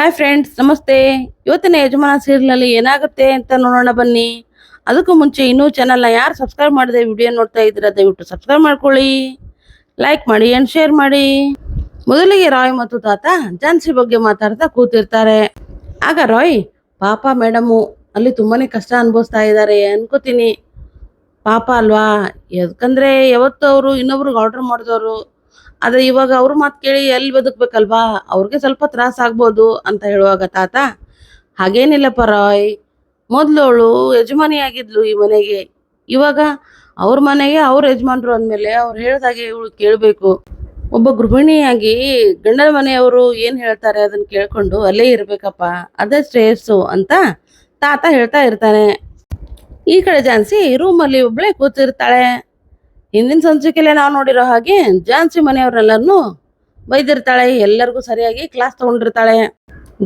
Hi friends ನಮಸ್ತೆ. ಇವತ್ತಿನ ಯಜಮಾನ ಸೀರಿಯಲಲ್ಲಿ ಏನಾಗುತ್ತೆ ಅಂತ ನೋಡೋಣ ಬನ್ನಿ. ಅದಕ್ಕೂ ಮುಂಚೆ ಇನ್ನೂ ಚಾನಲ್ನ ಯಾರು ಸಬ್ಸ್ಕ್ರೈಬ್ ಮಾಡಿದೆ ವಿಡಿಯೋ ನೋಡ್ತಾ ಇದ್ದೀರಾ, ದಯವಿಟ್ಟು ಸಬ್ಸ್ಕ್ರೈಬ್ ಮಾಡ್ಕೊಳ್ಳಿ. ಲೈಕ್ ಮಾಡಿ ಆ್ಯಂಡ್ ಶೇರ್ ಮಾಡಿ. ಮೊದಲಿಗೆ ರಾಯ್ ಮತ್ತು ತಾತ ಝಾನ್ಸಿ ಬಗ್ಗೆ ಮಾತಾಡ್ತಾ ಕೂತಿರ್ತಾರೆ. ಆಗ ರಾಯ್, ಪಾಪ ಮೇಡಮು, ಅಲ್ಲಿ ತುಂಬಾನೇ ಕಷ್ಟ ಅನುಭವಿಸ್ತಾ ಇದ್ದಾರೆ ಅನ್ಕೋತೀನಿ. ಪಾಪ ಅಲ್ವಾ? ಯಾಕಂದ್ರೆ ಯಾವತ್ತು ಅವರು ಇನ್ನೊಬ್ರಿಗೆ ಆರ್ಡರ್ ಮಾಡಿದವರು ಆದ್ರೆ ಇವಾಗ ಅವ್ರ ಮಾತು ಕೇಳಿ ಎಲ್ಲಿ ಬದುಕ್ಬೇಕಲ್ವಾ? ಅವ್ರಿಗೆ ಸ್ವಲ್ಪ ತ್ರಾಸ ಆಗ್ಬೋದು ಅಂತ ಹೇಳುವಾಗ ತಾತ, ಹಾಗೇನಿಲ್ಲ ಪರಾಯ್. ಮೊದಲು ಅವಳು ಯಜಮಾನಿ ಆಗಿದ್ಲು ಈ ಮನೆಗೆ. ಇವಾಗ ಅವ್ರ ಮನೆಗೆ ಅವ್ರ ಯಜಮಾನ್ರು ಅಂದಮೇಲೆ ಅವ್ರು ಹೇಳ್ದಾಗೆ ಇವಳು ಕೇಳಬೇಕು. ಒಬ್ಬ ಗೃಹಿಣಿಯಾಗಿ ಗಂಡನ ಮನೆಯವರು ಏನು ಹೇಳ್ತಾರೆ ಅದನ್ನ ಕೇಳಿಕೊಂಡು ಅಲ್ಲೇ ಇರಬೇಕಪ್ಪ, ಅದೇ ಶ್ರೇಯಸ್ಸು ಅಂತ ತಾತ ಹೇಳ್ತಾ ಇರ್ತಾನೆ. ಈ ಕಡೆ ಜಾನ್ಸಿ ರೂಮಲ್ಲಿ ಒಬ್ಬಳೆ ಕೂತಿರ್ತಾಳೆ. ಹಿಂದಿನ ಸಂಚಿಕೆಲೆ ನಾವು ನೋಡಿರೋ ಹಾಗೆ ಝಾನ್ಸಿ ಮನೆಯವ್ರನ್ನೆಲ್ಲರನ್ನು ಬೈದಿರ್ತಾಳೆ, ಎಲ್ಲರಿಗೂ ಸರಿಯಾಗಿ ಕ್ಲಾಸ್ ತಗೊಂಡಿರ್ತಾಳೆ.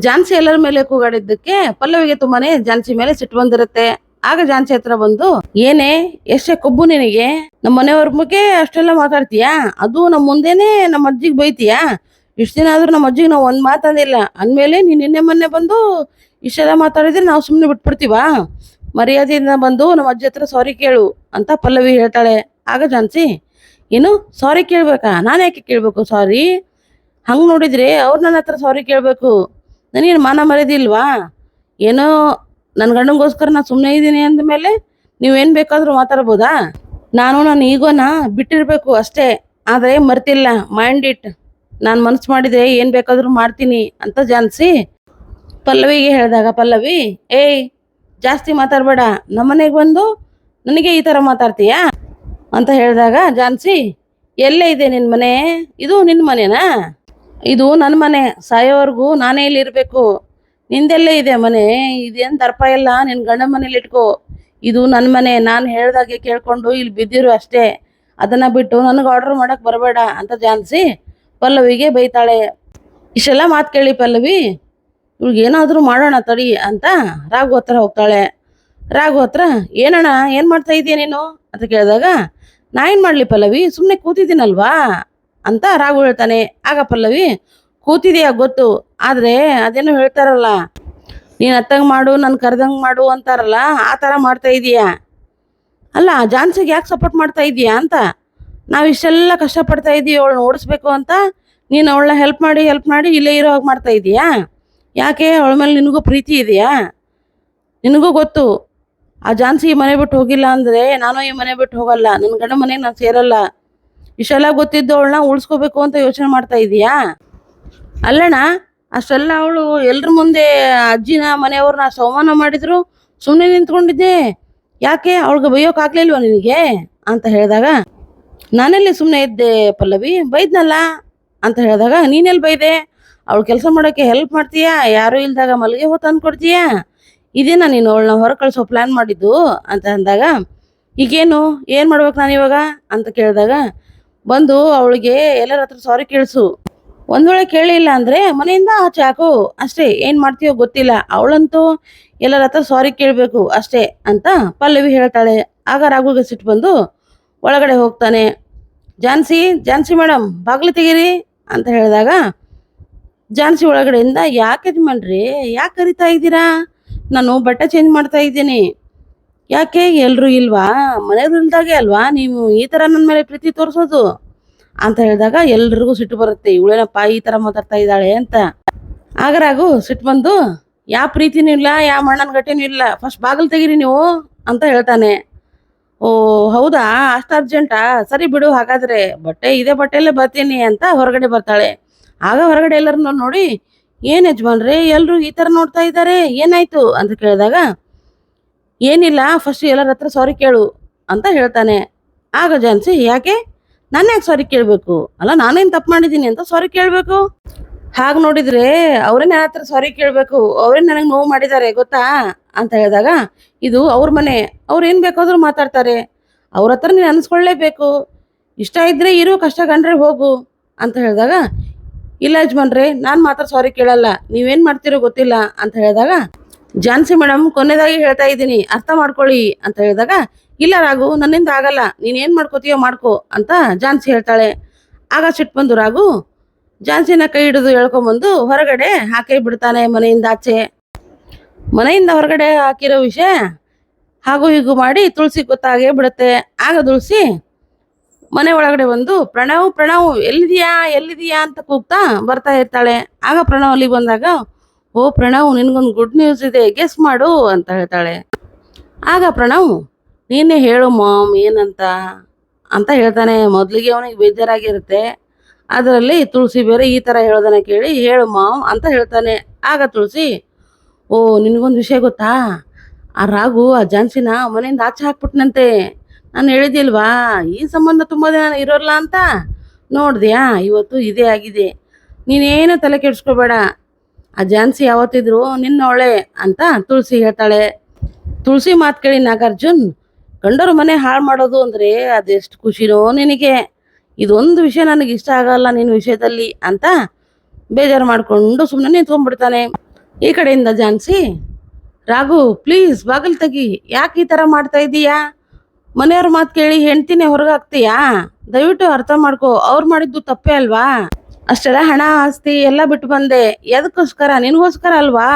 ಝಾನ್ಸಿ ಎಲ್ಲರ ಮೇಲೆ ಕೂಗಾಡಿದ್ದಕ್ಕೆ ಪಲ್ಲವಿಗೆ ತುಂಬಾನೇ ಝಾನ್ಸಿ ಮೇಲೆ ಸಿಟ್ಟು ಬಂದಿರುತ್ತೆ. ಆಗ ಝಾನ್ಸಿ ಹತ್ರ ಬಂದು, ಏನೇ, ಎಷ್ಟೇ ಕೊಬ್ಬು ನಿನಗೆ ನಮ್ಮ ಮನೆಯವ್ರ ಬಗ್ಗೆ ಅಷ್ಟೆಲ್ಲ ಮಾತಾಡ್ತೀಯಾ? ಅದು ನಮ್ಮ ಮುಂದೆನೆ ನಮ್ಮ ಅಜ್ಜಿಗೆ ಬೈತೀಯಾ? ಇಷ್ಟು ದಿನ ಆದ್ರೂ ನಮ್ಮ ಅಜ್ಜಿಗೆ ನಾವು ಒಂದ್ ಮಾತಂದಿಲ್ಲ. ಅಂದ್ಮೇಲೆ ನೀನ್ ನಿನ್ನೆ ಮೊನ್ನೆ ಬಂದು ಇಷ್ಟೆಲ್ಲ ಮಾತಾಡಿದ್ರೆ ನಾವು ಸುಮ್ಮನೆ ಬಿಟ್ಬಿಡ್ತೀವಾ? ಮರ್ಯಾದೆಯಿಂದ ಬಂದು ನಮ್ಮ ಅಜ್ಜಿ ಹತ್ರ ಸಾರಿ ಕೇಳು ಅಂತ ಪಲ್ಲವಿ ಹೇಳ್ತಾಳೆ. ಆಗ ಜಾನ್ಸಿ ಏನು? ಸಾರಿ ಕೇಳ್ಬೇಕಾ? ನಾನು ಯಾಕೆ ಕೇಳಬೇಕು? ಸಾರಿ ಹಂಗೆ ನೋಡಿದ್ರೆ ಅವ್ರು ನನ್ನ ಹತ್ರ ಸಾರಿ ಕೇಳಬೇಕು. ನನಗೇನು ಮಾನ ಮರೆದಿಲ್ವಾ ಏನೋ ನನ್ನ ಗಂಡನಿಗೋಸ್ಕರ ನಾನು ಸುಮ್ಮನೆ ಇದ್ದೀನಿ ಅಂದಮೇಲೆ ನೀವೇನು ಬೇಕಾದರೂ ಮಾತಾಡ್ಬೋದಾ? ನಾನು ನನ್ನ ಈಗೋನ ಬಿಟ್ಟಿರ್ಬೇಕು ಅಷ್ಟೇ. ಆದರೆ ಮರ್ತಿಲ್ಲ. ಮೈಂಡ್ ಇಟ್ ನಾನು ಮನಸ್ಸು ಮಾಡಿದ್ರೆ ಏನು ಬೇಕಾದರೂ ಮಾಡ್ತೀನಿ ಅಂತ ಜಾನ್ಸಿ. ಪಲ್ಲವಿಗೆ ಹೇಳಿದಾಗ, ಪಲ್ಲವಿ, ಏಯ್, ಜಾಸ್ತಿ ಮಾತಾಡಬೇಡ. ನಮ್ಮನೆಗೆ ಬಂದು ನನಗೆ ಈ ಥರ ಮಾತಾಡ್ತೀಯಾ? ಅಂತ ಹೇಳಿದಾಗ, ಜಾನ್ಸಿ, ಎಲ್ಲೇ ಇದೆ ನಿನ್ನ ಮನೆ? ಇದು ನಿನ್ನ ಮನೆನಾ? ಇದು ನನ್ನ ಮನೆ. ಸಾಯೋವರೆಗೂ ನಾನೇ ಇಲ್ಲಿ ಇರಬೇಕು. ನಿಂದೆಲ್ಲೇ ಇದೆ ಮನೆ. ಇದೇನು ದರ್ಪ ಇಲ್ಲ? ನಿನ್ನ ಗಂಡ ಮನೇಲಿ ಇಟ್ಕೋ. ಇದು ನನ್ನ ಮನೆ. ನಾನು ಹೇಳ್ದಾಗೆ ಕೇಳಿಕೊಂಡು ಇಲ್ಲಿ ಬಿದ್ದಿರು ಅಷ್ಟೇ. ಅದನ್ನ ಬಿಟ್ಟು ನನಗೆ ಆರ್ಡರ್ ಮಾಡಕ್ ಬರಬೇಡ ಅಂತ ಜಾನ್ಸಿ ಪಲ್ಲವಿಗೆ ಬೈತಾಳೆ. ಇಷ್ಟೆಲ್ಲ ಮಾತು ಕೇಳಿ ಪಲ್ಲವಿ ಇವ್ಳಿಗೆ ಏನಾದರೂ ಮಾಡೋಣ ತಡಿ ಅಂತ ರಾಘು ಹತ್ರ ಹೋಗ್ತಾಳೆ. ರಾಘು ಹತ್ರ, ಏನಣ್ಣ, ಏನು ಮಾಡ್ತಾ ಇದೀಯ ನೀನು? ಅಂತ ಕೇಳಿದಾಗ ನಾ ಏನು ಮಾಡಲಿ ಪಲ್ಲವಿ ಸುಮ್ಮನೆ ಕೂತಿದ್ದೀನಲ್ವಾ? ಅಂತ ರಾಘು ಹೇಳ್ತಾನೆ. ಆಗ ಪಲ್ಲವಿ, ಕೂತಿದೀಯ ಗೊತ್ತು, ಆದರೆ ಅದೇನೋ ಹೇಳ್ತಾರಲ್ಲ, ನೀನು ಅತ್ತಂಗೆ ಮಾಡು, ನಾನು ಕರೆದಂಗೆ ಮಾಡು ಅಂತಾರಲ್ಲ, ಆ ಥರ ಮಾಡ್ತಾ ಇದೀಯಾ. ಅಲ್ಲ, ಜಾನ್ಸಿಗೆ ಯಾಕೆ ಸಪೋರ್ಟ್ ಮಾಡ್ತಾ ಇದೀಯಾ ಅಂತ? ನಾವು ಇಷ್ಟೆಲ್ಲ ಕಷ್ಟಪಡ್ತಾ ಇದ್ದೀವಿ ಅವಳನ್ನ ಓಡಿಸ್ಬೇಕು ಅಂತ. ನೀನು ಅವಳನ್ನ ಹೆಲ್ಪ್ ಮಾಡಿ ಹೆಲ್ಪ್ ಮಾಡಿ ಇಲ್ಲೇ ಇರೋ ಹಾಗೆ ಮಾಡ್ತಾ ಇದೀಯಾ? ಯಾಕೆ? ಅವಳ ಮೇಲೆ ನಿನಗೂ ಪ್ರೀತಿ ಇದೆಯಾ? ನಿನಗೂ ಗೊತ್ತು. ಆ ಜಾನ್ಸಿ ಈ ಮನೆ ಬಿಟ್ಟು ಹೋಗಿಲ್ಲ ಅಂದರೆ ನಾನು ಈ ಮನೆ ಬಿಟ್ಟು ಹೋಗಲ್ಲ ನನ್ನ ಗಂಡ ಮನೆಗೆ ನಾನು ಸೇರಲ್ಲ. ಇಷ್ಟೆಲ್ಲ ಗೊತ್ತಿದ್ದವಳನ್ನ ಉಳಿಸ್ಕೋಬೇಕು ಅಂತ ಯೋಚನೆ ಮಾಡ್ತಾ ಇದೀಯಾ? ಅಲ್ಲಣ್ಣ, ಅಷ್ಟೆಲ್ಲ ಅವಳು ಎಲ್ರ ಮುಂದೆ ಅಜ್ಜಿನ ಮನೆಯವ್ರನ್ನ ಅವಮಾನ ಮಾಡಿದ್ರು ಸುಮ್ಮನೆ ನಿಂತ್ಕೊಂಡಿದ್ದೆ. ಯಾಕೆ? ಅವಳಿಗೆ ಬೈಯೋಕ್ಕಾಗ್ಲಿಲ್ವಾ ನಿನಗೆ? ಅಂತ ಹೇಳಿದಾಗ, ನಾನೆಲ್ಲಿ ಸುಮ್ಮನೆ ಇದ್ದೆ ಪಲ್ಲವಿ? ಬೈದ್ನಲ್ಲ? ಅಂತ ಹೇಳಿದಾಗ, ನೀನೆಲ್ಲಿ ಬೈದೆ? ಅವಳು ಕೆಲಸ ಮಾಡೋಕ್ಕೆ ಹೆಲ್ಪ್ ಮಾಡ್ತೀಯಾ? ಯಾರೂ ಇಲ್ದಾಗ ಮಲ್ಲಿಗೆ ಹೋಗಿ ತಂದು ಕೊಡ್ತೀಯಾ ಇದೇನಾ ನೀನು ಅವಳನ್ನ ಹೊರ ಕಳಿಸೋ ಪ್ಲ್ಯಾನ್ ಮಾಡಿದ್ದು? ಅಂತ ಅಂದಾಗ, ಈಗೇನು? ಏನು ಮಾಡ್ಬೇಕು ನಾನು ಇವಾಗ? ಅಂತ ಕೇಳಿದಾಗ, ಬಂದು ಅವಳಿಗೆ ಎಲ್ಲರ ಹತ್ರ ಸಾರಿ ಕೇಳಿಸು. ಒಂದು ವೇಳೆ ಕೇಳಿಲ್ಲ ಅಂದರೆ ಮನೆಯಿಂದ ಆಚೆ ಹಾಕು. ಅಷ್ಟೇ, ಏನು ಮಾಡ್ತೀಯೋ ಗೊತ್ತಿಲ್ಲ. ಅವಳಂತೂ ಎಲ್ಲರ ಹತ್ರ ಸಾರಿ ಕೇಳಬೇಕು ಅಷ್ಟೇ ಅಂತ ಪಲ್ಲವಿ ಹೇಳ್ತಾಳೆ. ಆಗ ರಾಘುಗೆ ಸಿಟ್ಟು ಬಂದು ಒಳಗಡೆ ಹೋಗ್ತಾನೆ. ಜಾನ್ಸಿ ಜಾನ್ಸಿ ಮೇಡಮ್ ಬಾಗಿಲು ತೆಗೀರಿ ಅಂತ ಹೇಳಿದಾಗ, ಜಾನ್ಸಿ ಒಳಗಡೆಯಿಂದ, ಯಾಕೆ ಯಜಮಾನ್ರಿ, ಯಾಕೆ ಕರಿತಾ ಇದ್ದೀರಾ? ನಾನು ಬಟ್ಟೆ ಚೇಂಜ್ ಮಾಡ್ತಾ ಇದ್ದೀನಿ. ಯಾಕೆ? ಎಲ್ರು ಇಲ್ವಾ? ಮನೆಯವ್ರು ಇಲ್ದಾಗೆ ಅಲ್ವಾ? ನೀವು ಈ ಥರ ನನ್ನ ಮೇಲೆ ಪ್ರೀತಿ ತೋರಿಸೋದು. ಅಂತ ಹೇಳಿದಾಗ ಎಲ್ರಿಗೂ ಸಿಟ್ಟು ಬರುತ್ತೆ. ಇವಳೇನಪ್ಪ ಈ ಥರ ಮಾತಾಡ್ತಾ ಇದ್ದಾಳೆ ಅಂತ. ಆಗರಾಗು ಸಿಟ್ಟು ಬಂದು ಯಾವ ಪ್ರೀತಿನೂ ಇಲ್ಲ ಯಾವ ಮಣ್ಣನ ಗಟ್ಟಿನೂ ಇಲ್ಲ ಫಸ್ಟ್ ಬಾಗಿಲು ತೆಗೀರಿ ನೀವು ಅಂತ ಹೇಳ್ತಾನೆ. ಓ, ಹೌದಾ? ಅಷ್ಟು ಅರ್ಜೆಂಟಾ ಸರಿ ಬಿಡು, ಹಾಗಾದ್ರೆ ಬಟ್ಟೆ ಇದೇ ಬಟ್ಟೆಯಲ್ಲೇ ಬರ್ತೀನಿ ಅಂತ ಹೊರಗಡೆ ಬರ್ತಾಳೆ. ಆಗ ಹೊರಗಡೆ ಎಲ್ಲರನ್ನ ನೋಡಿ ಏನ್ ಯಜಮಾನ್ರೆ, ಎಲ್ರು ಈ ತರ ನೋಡ್ತಾ ಇದ್ದಾರೆ, ಏನಾಯ್ತು ಅಂತ ಕೇಳಿದಾಗ, ಏನಿಲ್ಲ ಫಸ್ಟ್ ಎಲ್ಲರ ಹತ್ರ ಸಾರಿ ಕೇಳು ಅಂತ ಹೇಳ್ತಾನೆ. ಆಗ ಜಾನ್ಸಿ ಯಾಕೆ? ನಾನು ಯಾಕೆ ಸಾರಿ ಕೇಳಬೇಕು? ಅಲ್ಲ, ನಾನೇನು ತಪ್ಪು ಮಾಡಿದ್ದೀನಿ ಅಂತ ಸಾರಿ ಕೇಳಬೇಕು? ಹಾಗೆ ನೋಡಿದ್ರೆ, ಅವರೇ ನನ್ನ ಹತ್ರ ಸಾರಿ ಕೇಳಬೇಕು. ಅವರೇ ನನಗೆ ನೋವು ಮಾಡಿದ್ದಾರೆ, ಗೊತ್ತಾ? ಅಂತ ಹೇಳಿದಾಗ, ಇದು ಅವ್ರ ಮನೆ. ಅವ್ರು ಏನು ಬೇಕಾದ್ರೂ ಮಾತಾಡ್ತಾರೆ. ಅವ್ರ ಹತ್ರ ನೀನು ಅನ್ಸ್ಕೊಳ್ಳೇಬೇಕು. ಇಷ್ಟ ಇದ್ರೆ ಇರು, ಕಷ್ಟ ಕಂಡ್ರೆ ಹೋಗು ಅಂತ ಹೇಳಿದಾಗ ಇಲ್ಲ ಯಜಮಾನ್ರೆ, ನಾನು ಮಾತ್ರ ಸಾರಿ ಕೇಳಲ್ಲ. ನೀವೇನು ಮಾಡ್ತೀರೋ ಗೊತ್ತಿಲ್ಲ ಅಂತ ಹೇಳಿದಾಗ, ಜಾನ್ಸಿ ಮೇಡಮ್ ಕೊನೆದಾಗಿ ಹೇಳ್ತಾ ಇದ್ದೀನಿ, ಅರ್ಥ ಮಾಡ್ಕೊಳ್ಳಿ ಅಂತ ಹೇಳಿದಾಗ, ಇಲ್ಲ ರಾಘು, ನನ್ನಿಂದ ಆಗಲ್ಲ, ನೀನ್ ಏನ್ ಮಾಡ್ಕೋತೀಯೋ ಮಾಡ್ಕೋ ಅಂತ ಜಾನ್ಸಿ ಹೇಳ್ತಾಳೆ. ಆಗ ಸಿಟ್ಟು ಬಂದು ರಾಘು, ಜಾನ್ಸಿನ ಕೈ ಹಿಡಿದು ಹೇಳ್ಕೊಂಬಂದು ಹೊರಗಡೆ ಹಾಕಿ ಬಿಡ್ತಾನೆ ಮನೆಯಿಂದ ಆಚೆ. ಮನೆಯಿಂದ ಹೊರಗಡೆ ಹಾಕಿರೋ ವಿಷಯ, ಹಾಗೂ ಹೀಗೂ ಮಾಡಿ ತುಳಸಿ ಗೊತ್ತಾಗೇ ಬಿಡುತ್ತೆ. ಆಗ ತುಳಸಿ ಮನೆ ಒಳಗಡೆ ಬಂದು ಪ್ರಣವ್ ಪ್ರಣವ್ ಎಲ್ಲಿದೀಯಾ ಎಲ್ಲಿದೀಯಾ ಅಂತ ಕೂಗ್ತಾ ಬರ್ತಾ ಇರ್ತಾಳೆ. ಆಗ ಪ್ರಣವ್ ಅಲ್ಲಿ ಬಂದಾಗ, ಓ ಪ್ರಣವ್, ನಿನ್ಗೊಂದು ಗುಡ್ ನ್ಯೂಸ್ ಇದೆ ಗೆಸ್ ಮಾಡು ಅಂತ ಹೇಳ್ತಾಳೆ. ಆಗ ಪ್ರಣವ್, ನೀನೇ ಹೇಳು ಮಾಮ್, ಏನಂತ? ಅಂತ ಹೇಳ್ತಾನೆ. ಮೊದಲಿಗೆ ಅವನಿಗೆ ಬೇಜಾರಾಗಿರುತ್ತೆ. ಅದರಲ್ಲಿ ತುಳಸಿ ಬೇರೆ ಈ ಥರ ಹೇಳೋದನ್ನ ಕೇಳಿ, ಹೇಳು ಮಾಮ್ ಅಂತ ಹೇಳ್ತಾನೆ. ಆಗ ತುಳಸಿ, ಓ, ನಿನಗೊಂದು ವಿಷಯ ಗೊತ್ತಾ? ಆ ರಾಗು ಆ ಜಾನ್ಸಿನ ಮನೆಯಿಂದ ಆಚೆ ಹಾಕ್ಬಿಟ್ನಂತೆ. ನಾನು ಹೇಳಿದಿಲ್ವಾ ಈ ಸಂಬಂಧ ತುಂಬ ದಿನ ಇರೋಲ್ಲ ಅಂತ? ನೋಡ್ದ್ಯಾ, ಇವತ್ತು ಇದೇ ಆಗಿದೆ. ನೀನೇನು ತಲೆ ಕೆಡಿಸ್ಕೋಬೇಡ. ಆ ಜಾನ್ಸಿ ಯಾವತ್ತಿದ್ರು ನಿನ್ನವಳೆ ಅಂತ ತುಳಸಿ ಹೇಳ್ತಾಳೆ. ತುಳಸಿ ಮಾತು ಕೇಳಿ ನಾಗಾರ್ಜುನ್, ಗಂಡರ ಮನೆ ಹಾಳು ಮಾಡೋದು ಅಂದರೆ ಅದೆಷ್ಟು ಖುಷಿನೋ ನಿನಗೆ. ಇದೊಂದು ವಿಷಯ ನನಗೆ ಇಷ್ಟ ಆಗಲ್ಲ ನಿನ್ನ ವಿಷಯದಲ್ಲಿ ಅಂತ ಬೇಜಾರು ಮಾಡಿಕೊಂಡು ಸುಮ್ಮನೆ ನಿಂತ್ಕೊಂಡ್ಬಿಡ್ತಾನೆ. ಈ ಕಡೆಯಿಂದ ಜಾನ್ಸಿ, ರಾಘು, ಪ್ಲೀಸ್ ಬಾಗಿಲು ತೆಗಿ. ಯಾಕೆ ಈ ಥರ ಮಾಡ್ತಾ ಇದ್ದೀಯಾ ಮನೆಯವ್ರ ಮಾತು ಕೇಳಿ ಹೆಂಡ್ತಿನೇ ಹೊರಗೆ ಹಾಕ್ತೀಯಾ ದಯವಿಟ್ಟು ಅರ್ಥ ಮಾಡ್ಕೋ. ಅವ್ರು ಮಾಡಿದ್ದು ತಪ್ಪೇ ಅಲ್ವಾ? ಅಷ್ಟೆಲ್ಲ ಹಣ, ಆಸ್ತಿ ಎಲ್ಲ ಬಿಟ್ಟು ಬಂದೆ. ಎದಕ್ಕೋಸ್ಕರ? ನಿನಗೋಸ್ಕರ ಅಲ್ವಾ?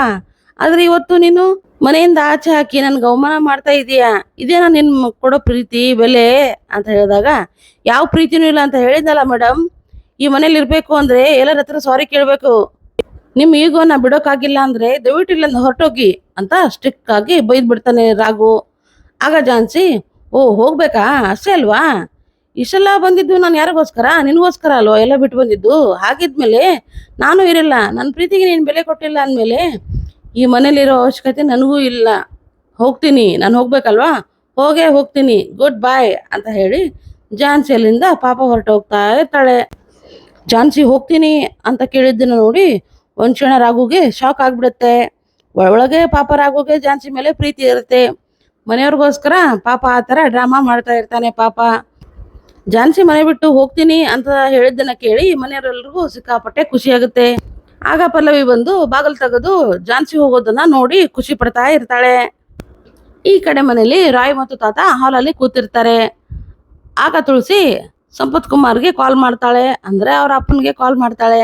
ಆದ್ರೆ ಇವತ್ತು ನೀನು ಮನೆಯಿಂದ ಆಚೆ ಹಾಕಿ ನನ್ಗೆ ಅವಮಾನ ಮಾಡ್ತಾ ಇದೀಯಾ? ಇದೇನಾ ನಿನ್ ಕೊಡೋ ಪ್ರೀತಿ, ಬೆಲೆ ಅಂತ ಹೇಳಿದಾಗ? ಯಾವ ಪ್ರೀತಿನೂ ಇಲ್ಲ ಅಂತ ಹೇಳಿದ್ನಲ್ಲ ಮೇಡಮ್ ಈ ಮನೇಲಿ ಇರ್ಬೇಕು ಅಂದ್ರೆ ಎಲ್ಲರ ಹತ್ರ ಸಾರಿ ಕೇಳಬೇಕು. ನಿಮ್ ನಾ ಬಿಡೋಕ್ಕಾಗಿಲ್ಲ ಅಂದ್ರೆ ದಯವಿಟ್ಟು ಇಲ್ಲಿಂದ ಹೊರಟೋಗಿ ಅಂತ ಸ್ಟ್ರಿಕ್ ಆಗಿ ಬೈದ್ ಬಿಡ್ತಾನೆ ರಾಗು ಆಗ ಜಾನ್ಸಿ ಓ, ಹೋಗ್ಬೇಕಾ? ಅಷ್ಟೇ ಅಲ್ವಾ? ಇಷ್ಟೆಲ್ಲ ಬಂದಿದ್ದು ನಾನು ಯಾರಿಗೋಸ್ಕರ? ನಿನಗೋಸ್ಕರ ಅಲ್ವಾ? ಎಲ್ಲ ಬಿಟ್ಟು ಬಂದಿದ್ದು? ಹಾಗಿದ್ಮೇಲೆ ನಾನು ಇರಲ್ಲ. ನನ್ನ ಪ್ರೀತಿಗೆ ನೀನು ಬೆಲೆ ಕೊಟ್ಟಿಲ್ಲ ಅಂದಮೇಲೆ ಈ ಮನೇಲಿರೋ ಅವಶ್ಯಕತೆ ನನಗೂ ಇಲ್ಲ. ಹೋಗ್ತೀನಿ. ನಾನು ಹೋಗ್ಬೇಕಲ್ವಾ? ಹೋಗೇ ಹೋಗ್ತೀನಿ. ಗುಡ್ ಬಾಯ್ ಅಂತ ಹೇಳಿ ಜಾನ್ಸಿ ಅಲ್ಲಿಂದ ಪಾಪ ಹೊರಟು ಹೋಗ್ತಾ ಇರ್ತಾಳೆ. ಜಾನ್ಸಿ, ಹೋಗ್ತೀನಿ ಅಂತ ಕೇಳಿದ್ದನ್ನು ನೋಡಿ ಒಂದು ಕ್ಷಣ ರಾಘುಗೆ ಶಾಕ್ ಆಗಿಬಿಡುತ್ತೆ. ಒಳಗೆ ಪಾಪ ರಾಘುಗೆ ಜಾನ್ಸಿ ಮೇಲೆ ಪ್ರೀತಿ ಇರುತ್ತೆ. ಮನೆಯವ್ರಿಗೋಸ್ಕರ ಪಾಪ ಆ ಥರ ಡ್ರಾಮಾ ಮಾಡ್ತಾ ಇರ್ತಾನೆ ಪಾಪ. ಜಾನ್ಸಿ ಮನೆ ಬಿಟ್ಟು ಹೋಗ್ತೀನಿ ಅಂತ ಹೇಳಿದ್ದನ್ನ ಕೇಳಿ ಮನೆಯವರೆಲ್ಲರಿಗೂ ಸಿಕ್ಕಾಪಟ್ಟೆ ಖುಷಿಯಾಗುತ್ತೆ ಆಗ ಪಲ್ಲವಿ ಬಂದು ಬಾಗಿಲು ತೆಗೆದು ಜಾನ್ಸಿ ಹೋಗೋದನ್ನ ನೋಡಿ ಖುಷಿ ಪಡ್ತಾ ಇರ್ತಾಳೆ. ಈ ಕಡೆ ಮನೇಲಿ ರಾಯ್ ಮತ್ತು ತಾತ ಹಾಲಲ್ಲಿ ಕೂತಿರ್ತಾರೆ. ಆಗ ತುಳಸಿ ಸಂಪತ್ ಕುಮಾರ್ಗೆ ಕಾಲ್ ಮಾಡ್ತಾಳೆ. ಅಂದ್ರೆ ಅವ್ರ ಅಪ್ಪನಿಗೆ ಕಾಲ್ ಮಾಡ್ತಾಳೆ.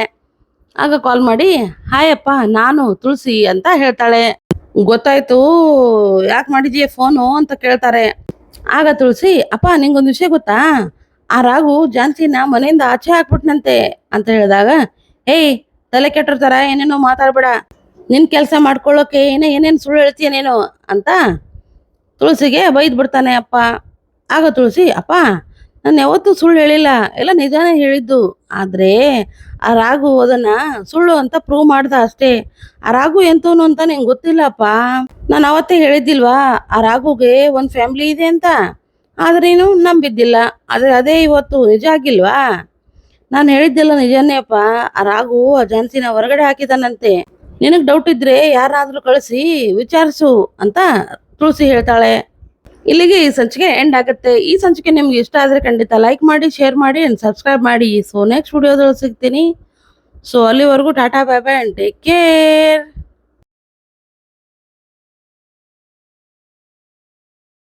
ಆಗ ಕಾಲ್ ಮಾಡಿ ಹಾಯಪ್ಪ ನಾನು ತುಳಸಿ ಅಂತ ಹೇಳ್ತಾಳೆ. ಗೊತ್ತಾಯ್ತು, ಯಾಕೆ ಮಾಡಿದೀಯ ಫೋನು ಅಂತ ಕೇಳ್ತಾರೆ. ಆಗ ತುಳಸಿ, ಅಪ್ಪ, ನಿಂಗೊಂದು ವಿಷಯ ಗೊತ್ತಾ? ಆ ರಾಗು ಜಾನ್ಸಿನ ಮನೆಯಿಂದ ಆಚೆ ಹಾಕ್ಬಿಟ್ನಂತೆ ಅಂತ ಹೇಳಿದಾಗ ಏಯ್ ತಲೆ ಕೆಟ್ಟಿರ್ತಾರ ಏನೇನೋ ಮಾತಾಡ್ಬೇಡ. ನಿನ್ ಕೆಲಸ ಮಾಡ್ಕೊಳ್ಳೋಕೆ ಏನೇ ಏನೇನು ಸುಳ್ಳು ಹೇಳ್ತೀಯ ನೀನು? ಅಂತ ತುಳಸಿಗೆ ಬೈದ್ ಬಿಡ್ತಾನೆ ಅಪ್ಪ. ಆಗ ತುಳಸಿ, ಅಪ್ಪ ನಾನು ಯಾವತ್ತೂ ಸುಳ್ಳು ಹೇಳಿಲ್ಲ. ಎಲ್ಲ ನಿಜಾನೇ ಹೇಳಿದ್ದು. ಆದ್ರೆ, ಆ ರಾಗು ಅದನ್ನ ಸುಳ್ಳು ಅಂತ ಪ್ರೂವ್ ಮಾಡ್ದ ಅಷ್ಟೇ. ಆ ರಾಗು ಎಂತವನು ಅಂತ ನಿಂಗೆ ಗೊತ್ತಿಲ್ಲಪ್ಪ. ನಾನು ಅವತ್ತೇ ಹೇಳಿದ್ದಿಲ್ವಾ? ಆ ರಾಗುಗೆ ಒಂದು ಫ್ಯಾಮಿಲಿ ಇದೆ ಅಂತ. ಆದ್ರೆ ನೀನು ನಂಬಿದ್ದಿಲ್ಲ. ಆದರೆ ಅದೇ ಇವತ್ತು ನಿಜ ಆಗಿಲ್ವಾ? ನಾನು ಹೇಳಿದ್ದೆಲ್ಲ ನಿಜನೇ ಅಪ್ಪ. ಆ ರಾಗು ಆ ಜಾನ್ಸಿನ ಹೊರಗಡೆ ಹಾಕಿದಾನಂತೆ. ನಿನಗೆ ಡೌಟ್ ಇದ್ರೆ ಯಾರಾದ್ರೂ ಕಳಿಸಿ ವಿಚಾರಿಸು ಅಂತ ತುಳಸಿ ಹೇಳ್ತಾಳೆ. ಇಲ್ಲಿಗೆ ಈ ಸಂಚಿಕೆ ಎಂಡ್ ಆಗುತ್ತೆ. ಈ ಸಂಚಿಕೆ ನಿಮ್ಗೆ ಇಷ್ಟ ಆದರೆ ಖಂಡಿತ ಲೈಕ್ ಮಾಡಿ ಶೇರ್ ಮಾಡಿ ಆ್ಯಂಡ್ ಸಬ್ಸ್ಕ್ರೈಬ್ ಮಾಡಿ. ಸೊ ನೆಕ್ಸ್ಟ್ ವಿಡಿಯೋದಲ್ಲಿ ಸಿಗ್ತೀನಿ. ಸೊ ಅಲ್ಲಿವರೆಗೂ Tata bye bye and take care